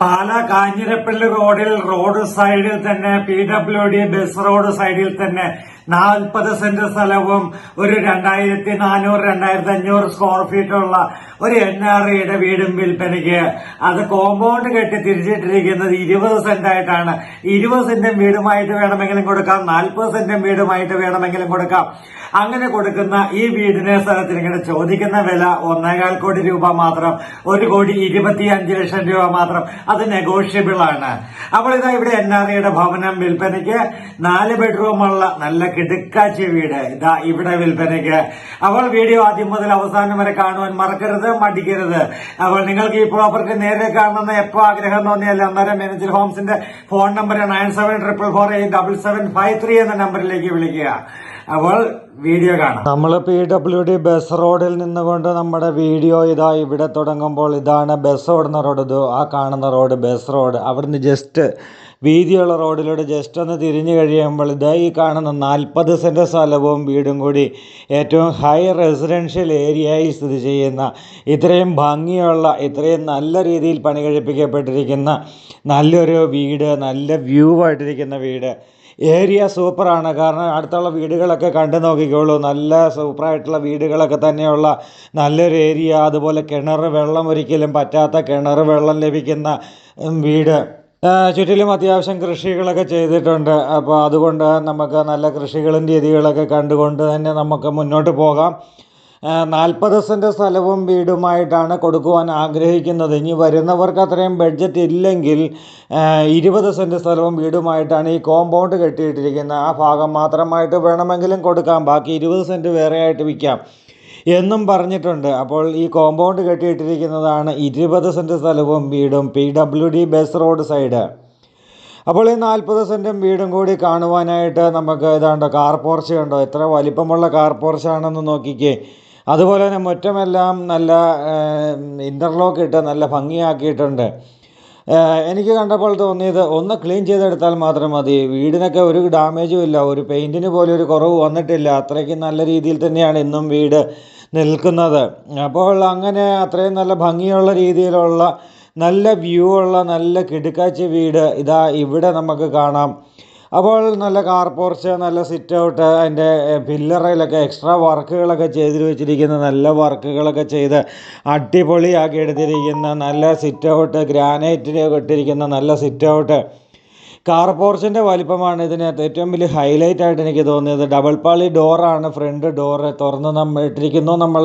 പാല കാഞ്ഞിരപ്പള്ളി റോഡിൽ റോഡ് സൈഡിൽ തന്നെ P W D bus road സൈഡിൽ തന്നെ നാൽപ്പത് സെന്റ് സ്ഥലവും ഒരു രണ്ടായിരത്തി നാനൂറ് രണ്ടായിരത്തി അഞ്ഞൂറ് സ്ക്വയർ ഫീറ്റുള്ള ഒരു എൻ ആർ ഐയുടെ വീടും വിൽപ്പനയ്ക്ക്. അത് കോമ്പൗണ്ട് കെട്ടി തിരിച്ചിട്ടിരിക്കുന്നത് ഇരുപത് സെന്റായിട്ടാണ് ഇരുപത് സെന്റും വീടുമായിട്ട് വേണമെങ്കിലും കൊടുക്കാം. നാൽപ്പത് സെന്റും വീടുമായിട്ട് വേണമെങ്കിലും കൊടുക്കാം. അങ്ങനെ കൊടുക്കുന്ന ഈ വീടിനെ സ്ഥലത്തിന് ഇങ്ങനെ ചോദിക്കുന്ന വില ഒന്നേകാൽ കോടി രൂപ മാത്രം ഒരു കോടി ഇരുപത്തി അഞ്ച് ലക്ഷം രൂപ മാത്രം. അത് നെഗോഷ്യബിൾ ആണ്. അപ്പോൾ ഇതാ ഇവിടെ എൻ ആർ ഐയുടെ ഭവനം വിൽപ്പനയ്ക്ക് നാല് ബെഡ്റൂമുള്ള നല്ല കിടുക്കാച്ചി വീട്. ഇതാ ഇവിടെ വിൽപ്പനയ്ക്ക്. അപ്പോൾ വീഡിയോ ആദ്യം മുതൽ അവസാനം വരെ കാണുവാൻ മറക്കരുത് മടിക്കരുത്. അപ്പോൾ നിങ്ങൾക്ക് ഈ പ്രോപ്പർട്ടി നേരെ കാണണമെന്ന് എപ്പോ ആഗ്രഹം തോന്നിയല്ല അന്നേരം manager ഹോംസിന്റെ phone number nine seven triple four eight double seven five three എന്ന നമ്പറിലേക്ക് വിളിക്കുക. അപ്പോൾ വീഡിയോ കാണാം. നമ്മൾ പി ഡബ്ല്യു ഡി ബസ് റോഡിൽ നിന്നുകൊണ്ട് നമ്മുടെ വീഡിയോ ഇതാ ഇവിടെ തുടങ്ങുമ്പോൾ ഇതാണ് ബസ് ഓടുന്ന റോഡ് ആ കാണുന്ന റോഡ് ബസ് റോഡ് അവിടുന്ന് ജസ്റ്റ് വീതിയുള്ള റോഡിലൂടെ ജസ്റ്റ് ഒന്ന് തിരിഞ്ഞു കഴിയുമ്പോൾ ഇതാ ഈ കാണുന്ന നാൽപ്പത് സെന്റ് സ്ഥലവും വീടും കൂടി ഏറ്റവും ഹൈ റെസിഡൻഷ്യൽ ഏരിയയിൽ സ്ഥിതി ചെയ്യുന്ന ഇത്രയും ഭംഗിയുള്ള ഇത്രയും നല്ല രീതിയിൽ പണി കഴിപ്പിക്കപ്പെട്ടിരിക്കുന്ന നല്ലൊരു വീട് നല്ല വ്യൂ ആയിട്ടിരിക്കുന്ന വീട്. ഏരിയ സൂപ്പറാണ്. കാരണം അടുത്തുള്ള വീടുകളൊക്കെ കണ്ടു നോക്കിക്കോളൂ. നല്ല സൂപ്പറായിട്ടുള്ള വീടുകളൊക്കെ തന്നെയുള്ള നല്ലൊരു ഏരിയ. അതുപോലെ കിണർ വെള്ളം ഒരിക്കലും പറ്റാത്ത കിണർ വെള്ളം ലഭിക്കുന്ന വീട്. ചുറ്റിലും അത്യാവശ്യം കൃഷികളൊക്കെ ചെയ്തിട്ടുണ്ട്. അപ്പോൾ അതുകൊണ്ട് നമുക്ക് നല്ല കൃഷികളും രീതികളൊക്കെ കണ്ടുകൊണ്ട് തന്നെ നമുക്ക് മുന്നോട്ട് പോകാം. നാൽപ്പത് സെന്റ് സ്ഥലവും വീടുമായിട്ടാണ് കൊടുക്കുവാൻ ആഗ്രഹിക്കുന്നത്. ഇനി വരുന്നവർക്ക് അത്രയും ബഡ്ജറ്റ് ഇല്ലെങ്കിൽ ഇരുപത് സെന്റ് സ്ഥലവും വീടുമായിട്ടാണ് ഈ കോമ്പൗണ്ട് കെട്ടിയിട്ടിരിക്കുന്നത്. ആ ഭാഗം മാത്രമായിട്ട് വേണമെങ്കിലും കൊടുക്കാം. ബാക്കി ഇരുപത് സെന്റ് വേറെയായിട്ട് വിൽക്കാം. എന്നും പറഞ്ഞിട്ടുണ്ട്. അപ്പോൾ ഈ കോമ്പൗണ്ട് കെട്ടിയിട്ടിരിക്കുന്നതാണ് ഇരുപത് സെന്റ് സ്ഥലവും വീടും P W D bus road side അപ്പോൾ ഈ നാൽപ്പത് സെന്റും വീടും കൂടി കാണുവാനായിട്ട് നമുക്ക് ഏതാണ്ടോ കാർ പോർച്ച് ഉണ്ടോ എത്ര വലിപ്പമുള്ള കാർ പോർച്ചാണെന്ന് നോക്കിക്കേ. അതുപോലെ തന്നെ മുറ്റമെല്ലാം നല്ല ഇന്റർലോക്ക് ഇട്ട് നല്ല ഭംഗിയാക്കിയിട്ടുണ്ട്. എനിക്ക് കണ്ടപ്പോൾ തോന്നിയത് ഒന്ന് ക്ലീൻ ചെയ്തെടുത്താൽ മാത്രം മതി. വീടിനൊക്കെ ഒരു ഡാമേജും ഇല്ല. ഒരു പെയിന്റിന് പോലും ഒരു കുറവ് വന്നിട്ടില്ല. അത്രയ്ക്ക് നല്ല രീതിയിൽ തന്നെയാണ് ഇന്നും വീട് നിൽക്കുന്നത്. അപ്പോൾ അങ്ങനെ അത്രയും നല്ല ഭംഗിയുള്ള രീതിയിലുള്ള നല്ല വ്യൂ ഉള്ള നല്ല കിടുക്കാച്ചി വീട് ഇതാ ഇവിടെ നമുക്ക് കാണാം. അപ്പോൾ നല്ല കാർ പോർച്ച് നല്ല സിറ്റ് ഔട്ട് അതിന്റെ പില്ലറയിലൊക്കെ എക്സ്ട്രാ വർക്കുകളൊക്കെ ചെയ്ത് വെച്ചിരിക്കുന്ന നല്ല വർക്കുകളൊക്കെ ചെയ്ത് അടിപൊളിയാക്കി എടുത്തിരിക്കുന്ന നല്ല സിറ്റ് ഔട്ട് ഗ്രാനൈറ്റിൽ ഇട്ടിരിക്കുന്ന നല്ല സിറ്റ് ഔട്ട് കാർ പോർച്ചിന്റെ വലിപ്പമാണ് ഇതിനകത്ത് ഏറ്റവും വലിയ ഹൈലൈറ്റ് ആയിട്ട് എനിക്ക് തോന്നിയത്. ഡബിൾ പാളി ഡോറാണ് ഫ്രണ്ട് ഡോറ് തുറന്ന് നമ്മൾ ഇട്ടിരിക്കുന്നു നമ്മൾ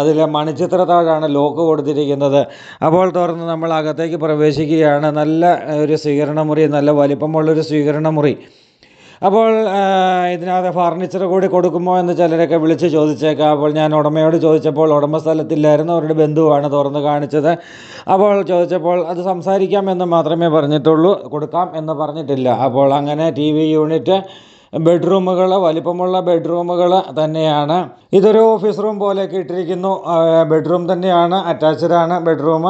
അതിൽ മണിച്ചിത്രത്താഴാണ് ലോക്ക് കൊടുത്തിരിക്കുന്നത്. അപ്പോൾ തുറന്ന് നമ്മൾ അകത്തേക്ക് പ്രവേശിക്കുകയാണ്. നല്ല ഒരു സ്വീകരണ മുറി നല്ല വലിപ്പമുള്ളൊരു സ്വീകരണ മുറി അപ്പോൾ ഇതിനകത്ത് ഫർണിച്ചർ കൂടി കൊടുക്കുമോ എന്ന് ചിലരൊക്കെ വിളിച്ച് ചോദിച്ചേക്കാം. അപ്പോൾ ഞാൻ ഉടമയോട് ചോദിച്ചപ്പോൾ ഉടമ സ്ഥലത്തില്ലായിരുന്നു അവരുടെ ബന്ധുവാണ് തുറന്ന് കാണിച്ചത്. അപ്പോൾ ചോദിച്ചപ്പോൾ അത് സംസാരിക്കാം എന്ന് മാത്രമേ പറഞ്ഞിട്ടുള്ളൂ കൊടുക്കാം എന്ന് പറഞ്ഞിട്ടില്ല. അപ്പോൾ അങ്ങനെ ടി വി യൂണിറ്റ് ബെഡ്റൂമുകൾ വലിപ്പമുള്ള ബെഡ്റൂമുകൾ തന്നെയാണ്. ഇതൊരു ഓഫീസ് റൂം പോലെയൊക്കെ ഇട്ടിരിക്കുന്നു. ബെഡ്റൂം തന്നെയാണ് അറ്റാച്ച്ഡ് ആണ് ബെഡ്റൂം.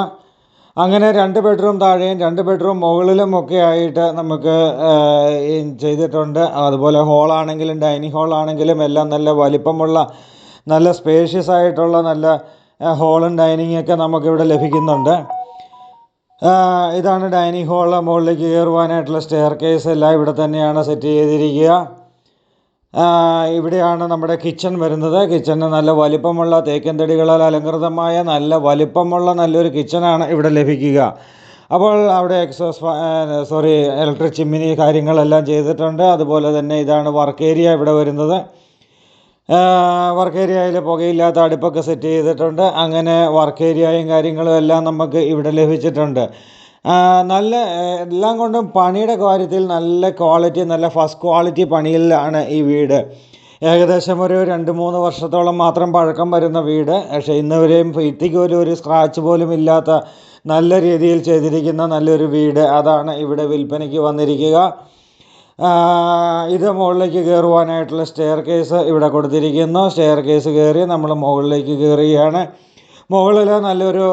അങ്ങനെ രണ്ട് ബെഡ്റൂം താഴെയും രണ്ട് ബെഡ്റൂം മുകളിലും ഒക്കെ ആയിട്ട് നമുക്ക് ചെയ്തിട്ടുണ്ട്. അതുപോലെ ഹോളാണെങ്കിലും ഡൈനിങ് ഹോളാണെങ്കിലും എല്ലാം നല്ല വലിപ്പമുള്ള നല്ല സ്പേഷ്യസ് ആയിട്ടുള്ള നല്ല ഹോളും ഡൈനിങ്ങൊക്കെ നമുക്കിവിടെ ലഭിക്കുന്നുണ്ട്. ഇതാണ് ഡൈനിങ് ഹാളിലെ മുകളിലേക്ക് കയറുവാനായിട്ടുള്ള സ്റ്റെയർ കേസ് എല്ലാം ഇവിടെ തന്നെയാണ് സെറ്റ് ചെയ്തിരിക്കുക. ഇവിടെയാണ് നമ്മുടെ കിച്ചൺ വരുന്നത്. കിച്ചണ് നല്ല വലിപ്പമുള്ള തേക്കൻ തടികളാൽ അലങ്കൃതമായ നല്ല വലിപ്പമുള്ള നല്ലൊരു കിച്ചണാണ് ഇവിടെ ലഭിക്കുക. അപ്പോൾ അവിടെ എക്സോസ് സോറി ഇലക്ട്രിക് ചിമ്മിനി കാര്യങ്ങളെല്ലാം ചെയ്തിട്ടുണ്ട്. അതുപോലെ തന്നെ ഇതാണ് വർക്ക് ഏരിയ ഇവിടെ വരുന്നത്. വർക്ക് ഏരിയയിൽ പുകയില്ലാത്ത അടുപ്പൊക്കെ സെറ്റ് ചെയ്തിട്ടുണ്ട്. അങ്ങനെ വർക്ക് ഏരിയയും കാര്യങ്ങളും എല്ലാം നമുക്ക് ഇവിടെ ലഭിച്ചിട്ടുണ്ട്. നല്ല എല്ലാം കൊണ്ടും പണിയുടെ കാര്യത്തിൽ നല്ല ക്വാളിറ്റി നല്ല ഫസ്റ്റ് ക്വാളിറ്റി പണിയിലാണ് ഈ വീട്. ഏകദേശം ഒരു രണ്ട് മൂന്ന് വർഷത്തോളം മാത്രം പഴക്കം വരുന്ന വീട്. പക്ഷേ ഇന്നവരെയും പോലും ഒരു സ്ക്രാച്ച് പോലും ഇല്ലാത്ത നല്ല രീതിയിൽ ചെയ്തിരിക്കുന്ന നല്ലൊരു വീട്. അതാണ് ഇവിടെ വിൽപ്പനയ്ക്ക് വന്നിരിക്കുക. ഇത് മുകളിലേക്ക് കയറുവാനായിട്ടുള്ള സ്റ്റെയർ കേസ് ഇവിടെ കൊടുത്തിരിക്കുന്നു. സ്റ്റെയർ കേസ് കയറി നമ്മൾ മുകളിലേക്ക് കയറുകയാണ് മുകളിൽ നല്ലൊരു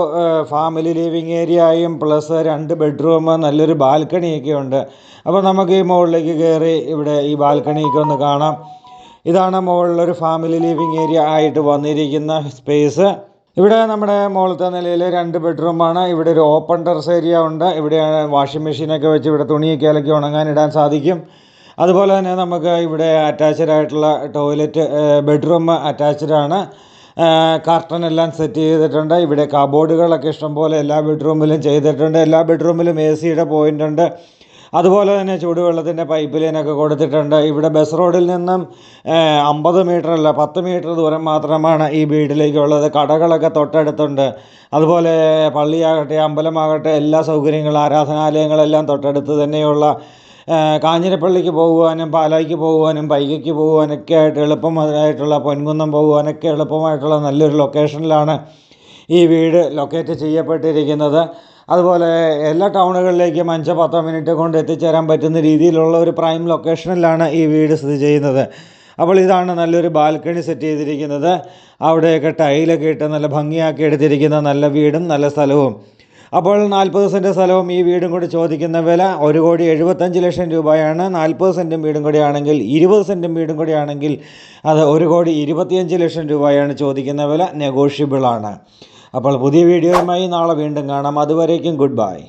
ഫാമിലി ലിവിങ് ഏരിയയും പ്ലസ് രണ്ട് ബെഡ്റൂം നല്ലൊരു ബാൽക്കണിയൊക്കെ ഉണ്ട്. അപ്പോൾ നമുക്ക് ഈ മുകളിലേക്ക് കയറി ഇവിടെ ഈ ബാൽക്കണിയൊക്കെ ഒന്ന് കാണാം. ഇതാണ് മുകളിലൊരു ഫാമിലി ലിവിങ് ഏരിയ ആയിട്ട് വന്നിരിക്കുന്ന സ്പേസ് ഇവിടെ നമ്മുടെ മുകളിലത്തെ നിലയിൽ രണ്ട് ബെഡ്റൂമാണ്. ഇവിടെ ഒരു ഓപ്പൺ ടെറസ് ഏരിയ ഉണ്ട്. ഇവിടെ വാഷിംഗ് മെഷീനൊക്കെ വെച്ച് ഇവിടെ തുണിയൊക്കെ അലക്കി ഉണങ്ങാനിടാൻ സാധിക്കും. അതുപോലെ തന്നെ നമുക്ക് ഇവിടെ അറ്റാച്ച്ഡ് ആയിട്ടുള്ള ടോയ്ലറ്റ് ബെഡ്റൂം അറ്റാച്ച്ഡ് ആണ്. കർട്ടൻ എല്ലാം സെറ്റ് ചെയ്തിട്ടുണ്ട്. ഇവിടെ കബോർഡുകളൊക്കെ ഇഷ്ടംപോലെ എല്ലാ ബെഡ്റൂമിലും ചെയ്തിട്ടുണ്ട്. എല്ലാ ബെഡ്റൂമിലും എ സിയുടെ പോയിന്റ് ഉണ്ട്. അതുപോലെ തന്നെ ചൂടുവെള്ളത്തിന്റെ പൈപ്പ് ലൈനൊക്കെ കൊടുത്തിട്ടുണ്ട്. ഇവിടെ ബസ് റോഡിൽ നിന്നും അമ്പത് മീറ്റർ അല്ല പത്ത് മീറ്റർ ദൂരം മാത്രമാണ് ഈ വീട്ടിലേക്കുള്ളത്. കടകളൊക്കെ തൊട്ടടുത്തുണ്ട്. അതുപോലെ പള്ളിയാകട്ടെ അമ്പലമാകട്ടെ എല്ലാ സൗകര്യങ്ങളും ആരാധനാലയങ്ങളെല്ലാം തൊട്ടടുത്ത് തന്നെയുള്ള കാഞ്ഞിരപ്പള്ളിക്ക് പോകുവാനും പാലായ്ക്ക് പോകുവാനും പൈകയ്ക്ക് പോകുവാനൊക്കെ ആയിട്ട് എളുപ്പമായിട്ടുള്ള പൊൻകുന്നം പോകുവാനൊക്കെ എളുപ്പമായിട്ടുള്ള നല്ലൊരു ലൊക്കേഷനിലാണ് ഈ വീട് ലൊക്കേറ്റ് ചെയ്യപ്പെട്ടിരിക്കുന്നത്. അതുപോലെ എല്ലാ ടൗണുകളിലേക്കും അഞ്ചോ പത്തോ മിനിറ്റ് കൊണ്ട് എത്തിച്ചേരാൻ പറ്റുന്ന രീതിയിലുള്ള ഒരു പ്രൈം ലൊക്കേഷനിലാണ് ഈ വീട് സ്ഥിതി ചെയ്യുന്നത്. അപ്പോൾ ഇതാണ് നല്ലൊരു ബാൽക്കണി സെറ്റ് ചെയ്തിരിക്കുന്നത്. അവിടെയൊക്കെ ടൈലൊക്കെ ഇട്ട് നല്ല ഭംഗിയാക്കി എടുത്തിരിക്കുന്ന നല്ല വീടും നല്ല സ്ഥലവും. അപ്പോൾ നാൽപ്പത് സെന്റ് സ്ഥലവും ഈ വീടും കൂടി ചോദിക്കുന്ന വില ഒരു കോടി എഴുപത്തഞ്ച് ലക്ഷം രൂപയാണ്. നാൽപ്പത് സെന്റും വീടും കൂടി ആണെങ്കിൽ ഇരുപത് സെന്റും വീടും കൂടി ആണെങ്കിൽ അത് ഒരു കോടി ഇരുപത്തിയഞ്ച് ലക്ഷം രൂപയാണ് ചോദിക്കുന്ന വില. നെഗോഷ്യബിൾ ആണ് അപ്പോൾ പുതിയ വീഡിയോയുമായി നാളെ വീണ്ടും കാണാം. അതുവരേക്കും ഗുഡ് ബൈ.